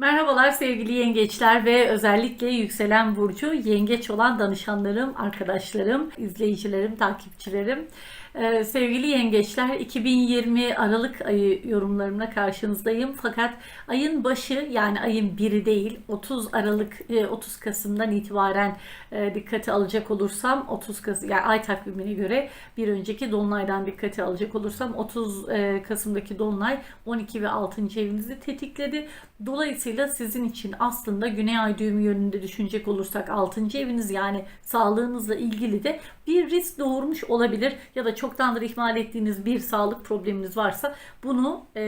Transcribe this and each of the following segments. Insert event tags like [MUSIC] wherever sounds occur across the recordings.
Merhabalar sevgili yengeçler ve özellikle yükselen burcu yengeç olan danışanlarım, arkadaşlarım, izleyicilerim, takipçilerim. Ee, sevgili yengeçler 2020 Aralık ayı yorumlarımla karşınızdayım. Fakat ayın başı yani ayın biri değil 30 Aralık e, 30 Kasım'dan itibaren e, dikkate alacak olursam 30 Kasım yani ay takvimine göre bir önceki dolunaydan dikkate alacak olursam 30 e, Kasım'daki dolunay 12 ve 6. evinizi tetikledi. Dolayısıyla sizin için aslında Güney Ay düğümü yönünde düşünecek olursak 6. eviniz yani sağlığınızla ilgili de bir risk doğurmuş olabilir ya da çoktandır ihmal ettiğiniz bir sağlık probleminiz varsa bunu e,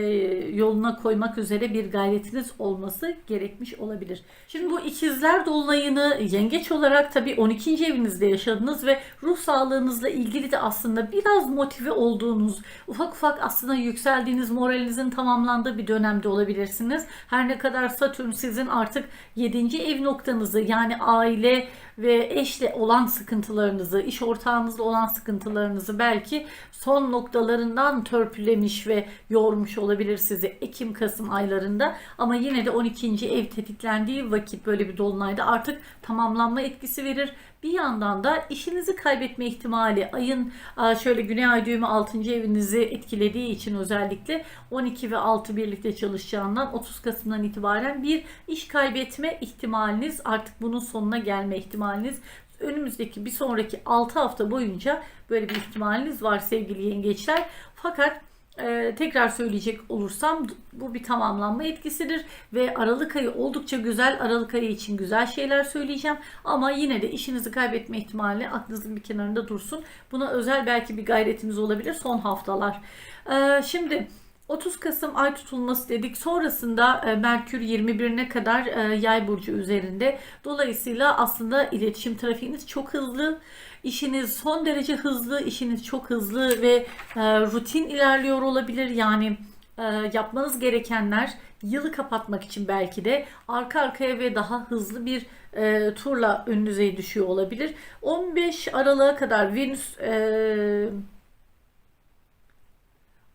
yoluna koymak üzere bir gayretiniz olması gerekmiş olabilir. Şimdi bu ikizler dolunayını yengeç olarak tabii 12. evinizde yaşadınız ve ruh sağlığınızla ilgili de aslında biraz motive olduğunuz, ufak ufak aslında yükseldiğiniz moralinizin tamamlandığı bir dönemde olabilirsiniz. Her ne kadar Satürn sizin artık 7. ev noktanızı yani aile ve eşle olan sıkıntılarınızı, iş ortağınızla olan sıkıntılarınızı belki son noktalarından törpülemiş ve yormuş olabilir sizi Ekim-Kasım aylarında. Ama yine de 12. ev tetiklendiği vakit böyle bir dolunayda artık tamamlanma etkisi verir. Bir yandan da işinizi kaybetme ihtimali ayın şöyle güney ay düğümü 6. evinizi etkilediği için özellikle 12 ve 6 birlikte çalışacağından 30 Kasım'dan itibaren bir iş kaybetme ihtimaliniz artık bunun sonuna gelme ihtimaliniz önümüzdeki bir sonraki 6 hafta boyunca böyle bir ihtimaliniz var sevgili yengeçler. Fakat ee, tekrar söyleyecek olursam bu bir tamamlanma etkisidir ve Aralık ayı oldukça güzel. Aralık ayı için güzel şeyler söyleyeceğim ama yine de işinizi kaybetme ihtimali aklınızın bir kenarında dursun. Buna özel belki bir gayretiniz olabilir son haftalar. Ee, şimdi 30 Kasım ay tutulması dedik. Sonrasında e, Merkür 21'ine kadar e, yay burcu üzerinde. Dolayısıyla aslında iletişim trafiğiniz çok hızlı. İşiniz son derece hızlı, işiniz çok hızlı ve e, rutin ilerliyor olabilir. Yani yapmanız gerekenler yılı kapatmak için belki de arka arkaya ve daha hızlı bir e, turla önünüze düşüyor olabilir. 15 Aralık'a kadar Venüs e,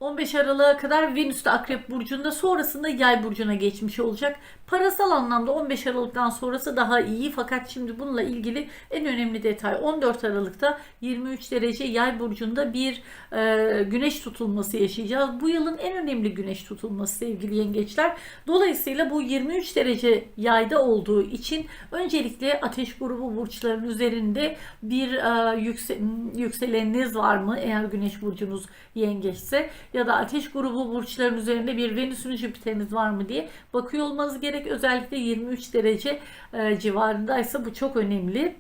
15 Aralık'a kadar Venüs'te Akrep Burcu'nda sonrasında Yay Burcu'na geçmiş olacak. Parasal anlamda 15 Aralık'tan sonrası daha iyi fakat şimdi bununla ilgili en önemli detay 14 Aralık'ta 23 derece Yay Burcu'nda bir e, güneş tutulması yaşayacağız. Bu yılın en önemli güneş tutulması sevgili yengeçler. Dolayısıyla bu 23 derece yayda olduğu için öncelikle ateş grubu burçların üzerinde bir e, yükse, yükseleniniz var mı eğer güneş burcunuz yengeçse ya da ateş grubu burçların üzerinde bir Venüs'ün Jüpiter'iniz var mı diye bakıyor olmanız gerek. Özellikle 23 derece e, civarındaysa bu çok önemli.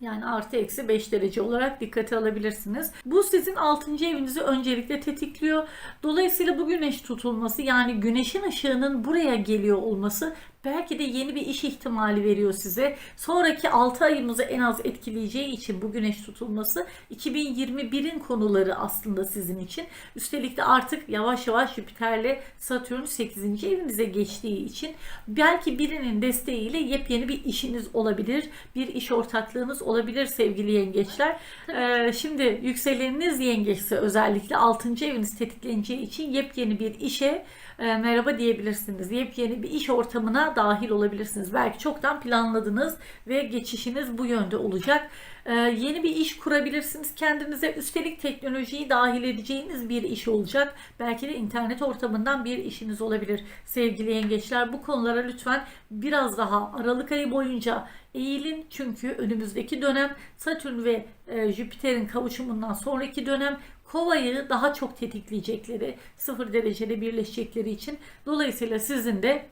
Yani artı eksi 5 derece olarak dikkate alabilirsiniz. Bu sizin 6. evinizi öncelikle tetikliyor. Dolayısıyla bu güneş tutulması yani güneşin ışığının buraya geliyor olması Belki de yeni bir iş ihtimali veriyor size. Sonraki 6 ayımızı en az etkileyeceği için bu güneş tutulması 2021'in konuları aslında sizin için. Üstelik de artık yavaş yavaş Jüpiter'le Satürn 8. evinize geçtiği için belki birinin desteğiyle yepyeni bir işiniz olabilir. Bir iş ortaklığınız olabilir sevgili yengeçler. Ee, şimdi yükseleniniz yengeçse özellikle 6. eviniz tetikleneceği için yepyeni bir işe e, merhaba diyebilirsiniz. Yepyeni bir iş ortamına dahil olabilirsiniz. Belki çoktan planladınız ve geçişiniz bu yönde olacak. E, yeni bir iş kurabilirsiniz kendinize. Üstelik teknolojiyi dahil edeceğiniz bir iş olacak. Belki de internet ortamından bir işiniz olabilir. Sevgili yengeçler bu konulara lütfen biraz daha Aralık ayı boyunca eğilin. Çünkü önümüzdeki dönem Satürn ve e, Jüpiter'in kavuşumundan sonraki dönem kovayı daha çok tetikleyecekleri, sıfır derecede birleşecekleri için. Dolayısıyla sizin de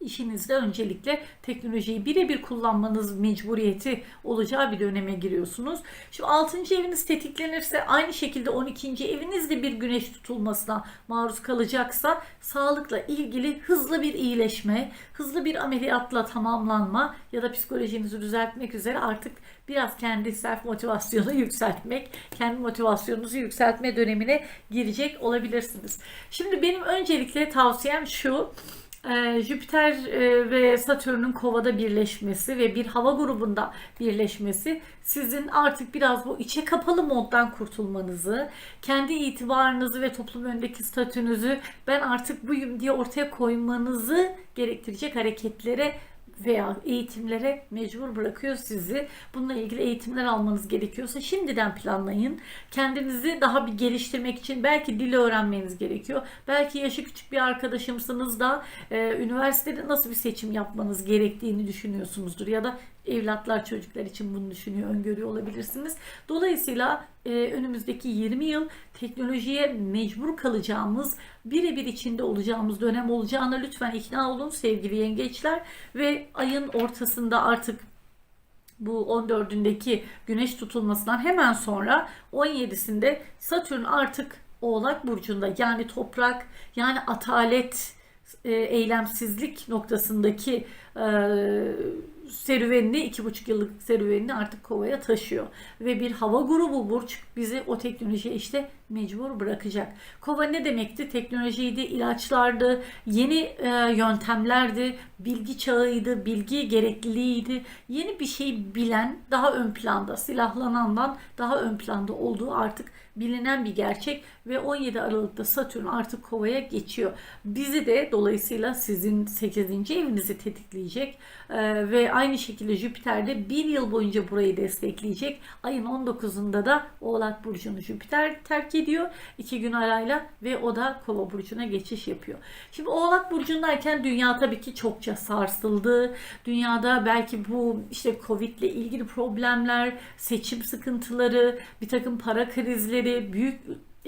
işinizde öncelikle teknolojiyi birebir kullanmanız mecburiyeti olacağı bir döneme giriyorsunuz. Şimdi 6. eviniz tetiklenirse aynı şekilde 12. evinizde bir güneş tutulmasına maruz kalacaksa sağlıkla ilgili hızlı bir iyileşme, hızlı bir ameliyatla tamamlanma ya da psikolojinizi düzeltmek üzere artık biraz kendi self motivasyonu [LAUGHS] yükseltmek, kendi motivasyonunuzu yükseltme dönemine girecek olabilirsiniz. Şimdi benim öncelikle tavsiyem şu Ee, Jüpiter e, ve Satürn'ün kovada birleşmesi ve bir hava grubunda birleşmesi sizin artık biraz bu içe kapalı moddan kurtulmanızı, kendi itibarınızı ve toplum önündeki statünüzü ben artık buyum diye ortaya koymanızı gerektirecek hareketlere veya eğitimlere mecbur bırakıyor sizi. Bununla ilgili eğitimler almanız gerekiyorsa şimdiden planlayın. Kendinizi daha bir geliştirmek için belki dili öğrenmeniz gerekiyor. Belki yaşı küçük bir arkadaşımsınız da e, üniversitede nasıl bir seçim yapmanız gerektiğini düşünüyorsunuzdur ya da evlatlar çocuklar için bunu düşünüyor, öngörüyor olabilirsiniz. Dolayısıyla e, önümüzdeki 20 yıl teknolojiye mecbur kalacağımız, birebir içinde olacağımız dönem olacağına lütfen ikna olun sevgili yengeçler ve ayın ortasında artık bu 14'ündeki güneş tutulmasından hemen sonra 17'sinde Satürn artık Oğlak burcunda yani toprak yani atalet e, eylemsizlik noktasındaki e, serüvenini iki buçuk yıllık serüvenini artık kovaya taşıyor. Ve bir hava grubu burç bizi o teknolojiye işte mecbur bırakacak. Kova ne demekti? Teknolojiydi, ilaçlardı, yeni e, yöntemlerdi, bilgi çağıydı, bilgi gerekliliğiydi. Yeni bir şey bilen daha ön planda, silahlanandan daha ön planda olduğu artık bilinen bir gerçek ve 17 Aralık'ta Satürn artık kovaya geçiyor. Bizi de dolayısıyla sizin 8. evinizi tetikleyecek ee, ve aynı şekilde Jüpiter de bir yıl boyunca burayı destekleyecek. Ayın 19'unda da Oğlak Burcu'nu Jüpiter terk ediyor. iki gün arayla ve o da Kova Burcu'na geçiş yapıyor. Şimdi Oğlak Burcu'ndayken dünya tabii ki çokça sarsıldı. Dünyada belki bu işte Covid ile ilgili problemler, seçim sıkıntıları, bir takım para krizleri, büyük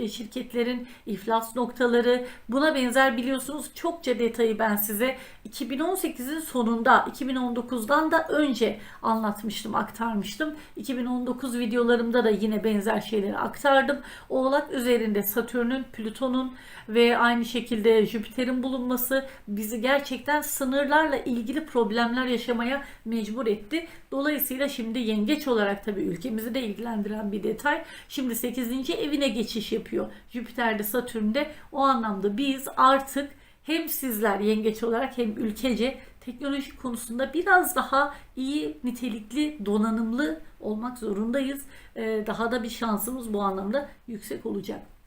şirketlerin iflas noktaları. Buna benzer biliyorsunuz çokça detayı ben size 2018'in sonunda 2019'dan da önce anlatmıştım aktarmıştım. 2019 videolarımda da yine benzer şeyleri aktardım. Oğlak üzerinde Satürn'ün Plüton'un ve aynı şekilde Jüpiter'in bulunması bizi gerçekten sınırlarla ilgili problemler yaşamaya mecbur etti. Dolayısıyla şimdi yengeç olarak tabii ülkemizi de ilgilendiren bir detay. Şimdi 8. evine geçiş yapıyor. Jüpiter'de Satürn'de o anlamda biz artık hem sizler yengeç olarak hem ülkece teknoloji konusunda biraz daha iyi, nitelikli, donanımlı olmak zorundayız. Ee, daha da bir şansımız bu anlamda yüksek olacak.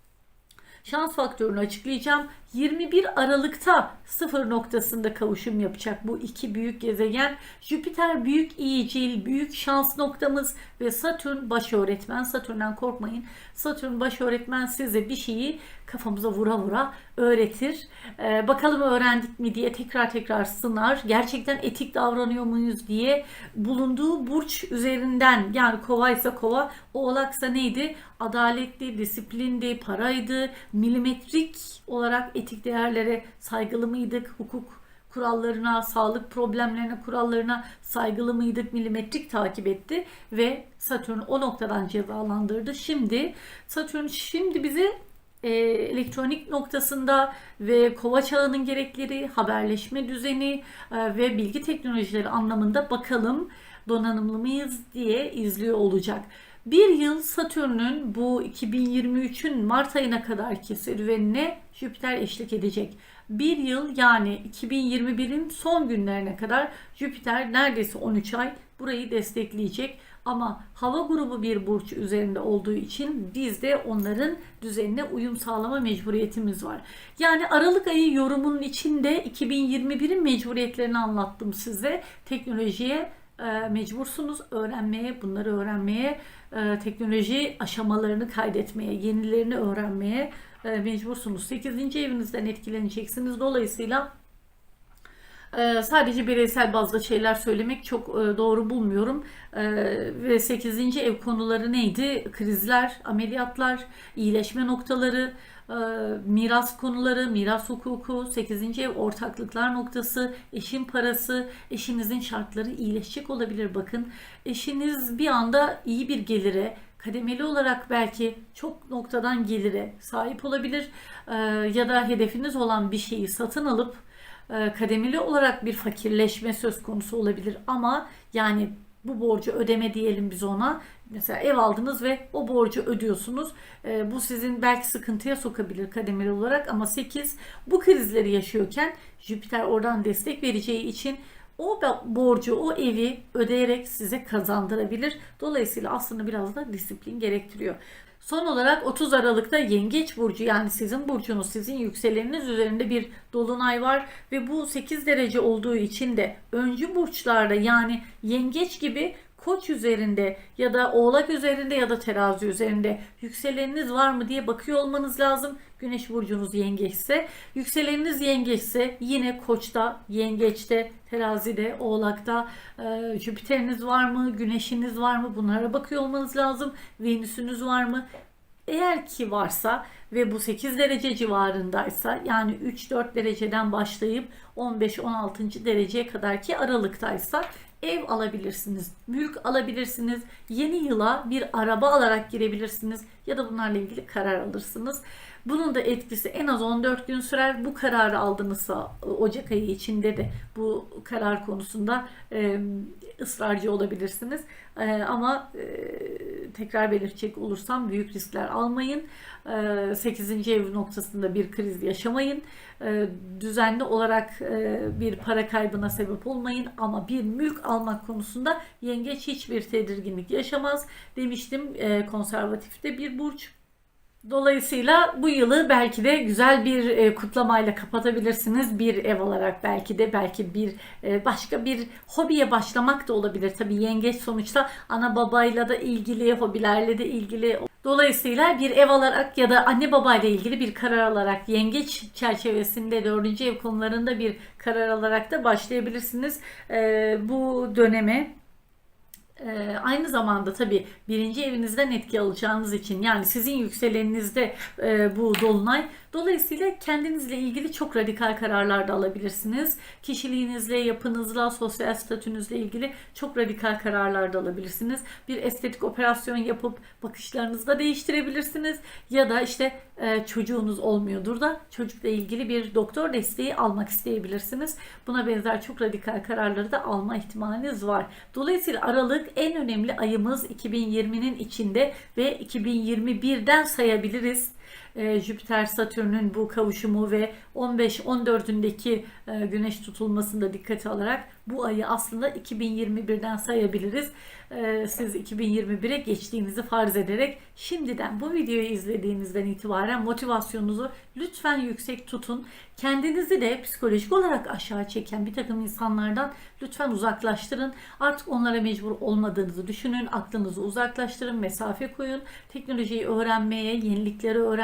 Şans faktörünü açıklayacağım. 21 Aralık'ta sıfır noktasında kavuşum yapacak bu iki büyük gezegen. Jüpiter büyük iyicil, büyük şans noktamız ve Satürn baş öğretmen. Satürn'den korkmayın. Satürn baş öğretmen size bir şeyi kafamıza vura vura öğretir. Ee, bakalım öğrendik mi diye tekrar tekrar sınar. Gerçekten etik davranıyor muyuz diye bulunduğu burç üzerinden yani kovaysa kova, oğlaksa neydi? Adaletli, disiplindi, paraydı, milimetrik olarak etik değerlere saygılı mıydık? Hukuk kurallarına, sağlık problemlerine, kurallarına saygılı mıydık? Milimetrik takip etti ve Satürn o noktadan cezalandırdı. Şimdi Satürn şimdi bizi e, elektronik noktasında ve kova çağının gerekleri, haberleşme düzeni e, ve bilgi teknolojileri anlamında bakalım donanımlı mıyız diye izliyor olacak. Bir yıl Satürn'ün bu 2023'ün Mart ayına kadarki serüvenine Jüpiter eşlik edecek. Bir yıl yani 2021'in son günlerine kadar Jüpiter neredeyse 13 ay burayı destekleyecek. Ama hava grubu bir burç üzerinde olduğu için biz de onların düzenine uyum sağlama mecburiyetimiz var. Yani Aralık ayı yorumunun içinde 2021'in mecburiyetlerini anlattım size. Teknolojiye e, mecbursunuz öğrenmeye, bunları öğrenmeye, e, teknoloji aşamalarını kaydetmeye, yenilerini öğrenmeye e, mecbursunuz. 8. evinizden etkileneceksiniz. Dolayısıyla ee, sadece bireysel bazda şeyler söylemek çok e, doğru bulmuyorum. Ee, ve 8. ev konuları neydi? Krizler, ameliyatlar, iyileşme noktaları, e, miras konuları, miras hukuku, 8. ev ortaklıklar noktası, eşin parası, eşinizin şartları iyileşecek olabilir. Bakın eşiniz bir anda iyi bir gelire, kademeli olarak belki çok noktadan gelire sahip olabilir Ee, ya da hedefiniz olan bir şeyi satın alıp kademeli olarak bir fakirleşme söz konusu olabilir ama yani bu borcu ödeme diyelim biz ona. Mesela ev aldınız ve o borcu ödüyorsunuz. Ee, bu sizin belki sıkıntıya sokabilir kademeli olarak ama 8 bu krizleri yaşıyorken Jüpiter oradan destek vereceği için o borcu, o evi ödeyerek size kazandırabilir. Dolayısıyla aslında biraz da disiplin gerektiriyor. Son olarak 30 Aralık'ta Yengeç burcu yani sizin burcunuz, sizin yükseleniniz üzerinde bir dolunay var ve bu 8 derece olduğu için de öncü burçlarda yani Yengeç gibi Koç üzerinde ya da Oğlak üzerinde ya da Terazi üzerinde yükseleniniz var mı diye bakıyor olmanız lazım. Güneş burcunuz yengeçse, yükseleniniz yengeçse yine Koç'ta, Yengeç'te, Terazi'de, Oğlak'ta e, Jüpiter'iniz var mı, Güneş'iniz var mı bunlara bakıyor olmanız lazım. Venüs'ünüz var mı? Eğer ki varsa ve bu 8 derece civarındaysa yani 3-4 dereceden başlayıp 15-16. dereceye kadar ki aralıktaysa ev alabilirsiniz, mülk alabilirsiniz, yeni yıla bir araba alarak girebilirsiniz ya da bunlarla ilgili karar alırsınız. Bunun da etkisi en az 14 gün sürer. Bu kararı aldığınızsa Ocak ayı içinde de bu karar konusunda e, ısrarcı olabilirsiniz. E, ama e, tekrar belirtecek olursam büyük riskler almayın. E, 8. ev noktasında bir kriz yaşamayın. E, düzenli olarak e, bir para kaybına sebep olmayın ama bir mülk almak konusunda yengeç hiçbir tedirginlik yaşamaz. Demiştim e, konservatifte bir burç. Dolayısıyla bu yılı belki de güzel bir e, kutlamayla kapatabilirsiniz. Bir ev olarak belki de belki bir e, başka bir hobiye başlamak da olabilir. Tabii yengeç sonuçta ana babayla da ilgili, hobilerle de ilgili. Dolayısıyla bir ev alarak ya da anne babayla ilgili bir karar alarak yengeç çerçevesinde dördüncü ev konularında bir karar alarak da başlayabilirsiniz. E, bu döneme ee, aynı zamanda tabii birinci evinizden etki alacağınız için yani sizin yükseleninizde e, bu dolunay dolayısıyla kendinizle ilgili çok radikal kararlar da alabilirsiniz. Kişiliğinizle, yapınızla, sosyal statünüzle ilgili çok radikal kararlar da alabilirsiniz. Bir estetik operasyon yapıp bakışlarınızı da değiştirebilirsiniz ya da işte e, çocuğunuz olmuyordur da çocukla ilgili bir doktor desteği almak isteyebilirsiniz. Buna benzer çok radikal kararları da alma ihtimaliniz var. Dolayısıyla Aralık en önemli ayımız 2020'nin içinde ve 2021'den sayabiliriz. E, Jüpiter Satürn'ün bu kavuşumu ve 15-14'ündeki e, güneş tutulmasını da dikkate alarak bu ayı aslında 2021'den sayabiliriz. E, siz 2021'e geçtiğinizi farz ederek şimdiden bu videoyu izlediğinizden itibaren motivasyonunuzu lütfen yüksek tutun. Kendinizi de psikolojik olarak aşağı çeken bir takım insanlardan lütfen uzaklaştırın. Artık onlara mecbur olmadığınızı düşünün. Aklınızı uzaklaştırın, mesafe koyun. Teknolojiyi öğrenmeye, yenilikleri öğrenmeye,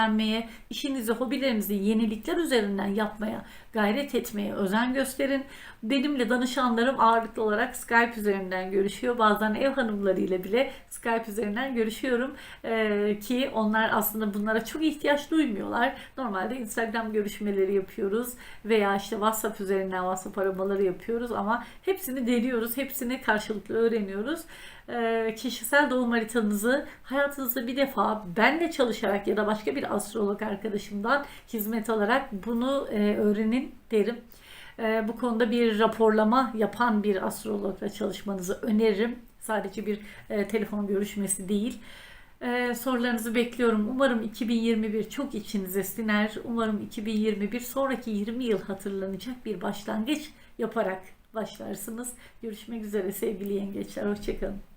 işinizi, hobilerinizi yenilikler üzerinden yapmaya gayret etmeye özen gösterin. Benimle danışanlarım ağırlıklı olarak Skype üzerinden görüşüyor. Bazen ev hanımlarıyla bile Skype üzerinden görüşüyorum. Ee, ki onlar aslında bunlara çok ihtiyaç duymuyorlar. Normalde Instagram görüşmeleri yapıyoruz veya işte WhatsApp üzerinden WhatsApp aramaları yapıyoruz ama hepsini deniyoruz. Hepsini karşılıklı öğreniyoruz Ee, kişisel doğum haritanızı hayatınızda bir defa benle çalışarak ya da başka bir astrolog arkadaşımdan hizmet alarak bunu e, öğrenin derim. E, bu konuda bir raporlama yapan bir astrologla çalışmanızı öneririm. Sadece bir e, telefon görüşmesi değil. E, sorularınızı bekliyorum. Umarım 2021 çok içinize siner. Umarım 2021 sonraki 20 yıl hatırlanacak bir başlangıç yaparak başlarsınız. Görüşmek üzere sevgili yengeçler. Hoşçakalın.